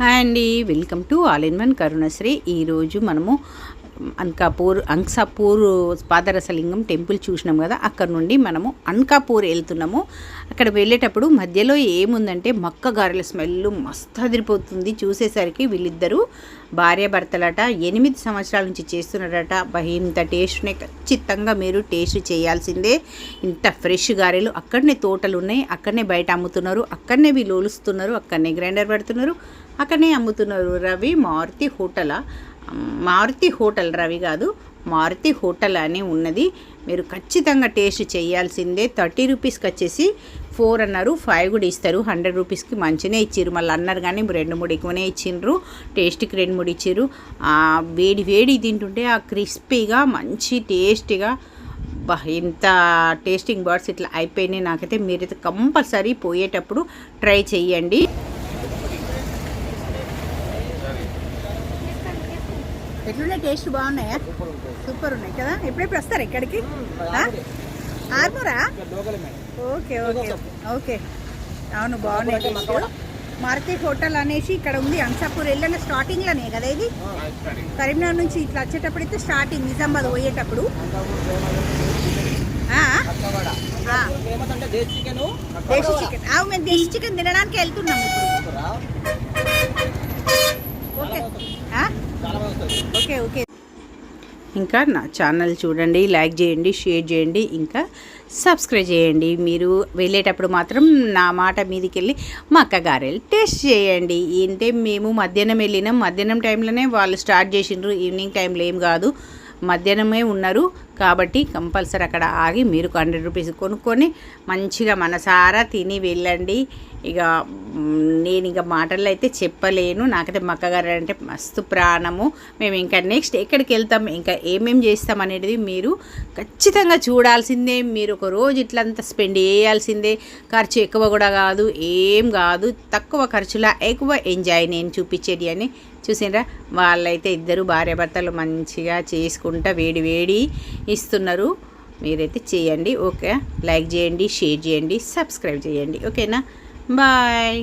Hi అండి. Welcome to all in one Karunasri. ఈరోజు మనము అన్కాపూర్ అంక్సాపూర్ పాదరసలింగం టెంపుల్ చూసినాం కదా అక్కడ నుండి మనము అన్కాపూర్ వెళ్తున్నాము. అక్కడ వెళ్ళేటప్పుడు మధ్యలో ఏముందంటే మక్క గారెల స్మెల్ మస్తు అదిరిపోతుంది. చూసేసరికి వీళ్ళిద్దరూ భార్యాభర్తలట ఎనిమిది సంవత్సరాల నుంచి చేస్తున్నారట. ఇంత టేస్ట్నే ఖచ్చితంగా మీరు టేస్ట్ చేయాల్సిందే. ఇంత ఫ్రెష్ గారెలు అక్కడనే తోటలు ఉన్నాయి అక్కడనే బయట అమ్ముతున్నారు అక్కడనే వీళ్ళు ఒలుస్తున్నారు అక్కడనే గ్రైండర్ పెడుతున్నారు అక్కడనే అమ్ముతున్నారు రవి మారుతి హోటలా. మారుతి హోటల్ రవి కాదు మారుతి హోటల్ అని ఉన్నది. మీరు ఖచ్చితంగా టేస్ట్ చేయాల్సిందే. థర్టీ రూపీస్కి వచ్చేసి ఫోర్ అన్నారు ఫైవ్ కూడా ఇస్తారు. హండ్రెడ్ రూపీస్కి మంచిగానే ఇచ్చారు మళ్ళీ అన్నారు కానీ రెండు మూడు ఎక్కువనే ఇచ్చిండ్రు టేస్ట్కి రెండు మూడు ఇచ్చారు వేడి వేడి తింటుంటే ఆ క్రిస్పీగా మంచి టేస్టీగా బా ఇంత టేస్టింగ్ బర్డ్స్ ఇట్లా అయిపోయినాయి. నాకైతే మీరైతే కంపల్సరీ పోయేటప్పుడు ట్రై చేయండి ఎట్లున్నాయి టేస్ట్ బాగున్నాయా? సూపర్ ఉన్నాయి కదా? ఎప్పుడెప్పుడు వస్తారు ఇక్కడికి? ఆర్మూరా? Okay okay okay. అవును బాగున్నాయి టేస్ట్ మారుతి హోటల్ అనేసి ఇక్కడ ఉంది. అంసాపూర్ వెళ్ళిన స్టార్టింగ్లోనే కదా ఇది? కరీంనగర్ నుంచి ఇట్లా వచ్చేటప్పుడు అయితే స్టార్టింగ్ నిజామాబాద్ పోయేటప్పుడు. దేశీ చికెన్. అవు మేము దేశీ చికెన్ తినడానికి వెళ్తున్నాం ఇప్పుడు. ఓకే. Okay okay. ఇంకా నా ఛానల్ చూడండి లైక్ చేయండి షేర్ చేయండి ఇంకా సబ్స్క్రైబ్ చేయండి. మీరు వెళ్ళేటప్పుడు మాత్రం నా మాట మీదకి వెళ్ళి మా అక్క వెళ్ళి టేస్ట్ చేయండి. ఏంటంటే మేము మధ్యాహ్నం వెళ్ళినాం. మధ్యాహ్నం టైంలోనే వాళ్ళు స్టార్ట్ చేసిండ్రు. ఈవినింగ్ టైంలో ఏం కాదు. మధ్యాహ్నమే ఉన్నారు. కాబట్టి కంపల్సరీ అక్కడ ఆగి మీరు హండ్రెడ్ రూపీస్ కొనుక్కొని మంచిగా మనసారా తిని వెళ్ళండి. ఇక నేను ఇక మాటల్లో అయితే చెప్పలేను. నాకైతే మక్కగారు అంటే మస్తు ప్రాణము. మేము ఇంకా నెక్స్ట్ ఎక్కడికి వెళ్తాం ఇంకా ఏమేం చేస్తాం అనేది మీరు ఖచ్చితంగా చూడాల్సిందే. మీరు ఒక రోజు ఇట్లంతా స్పెండ్ చేయాల్సిందే. ఖర్చు ఎక్కువ కూడా కాదు ఏం కాదు. తక్కువ ఖర్చులా ఎక్కువ ఎంజాయ్ నేను చూపించేది అని చూసినరా వాళ్ళైతే ఇద్దరు భార్యాభర్తలు మంచిగా చేసుకుంటా వేడి వేడి ఇస్తున్నారు. మీరైతే చేయండి ఓకే. లైక్ చేయండి షేర్ చేయండి సబ్స్క్రైబ్ చేయండి ఓకేనా? బాయ్.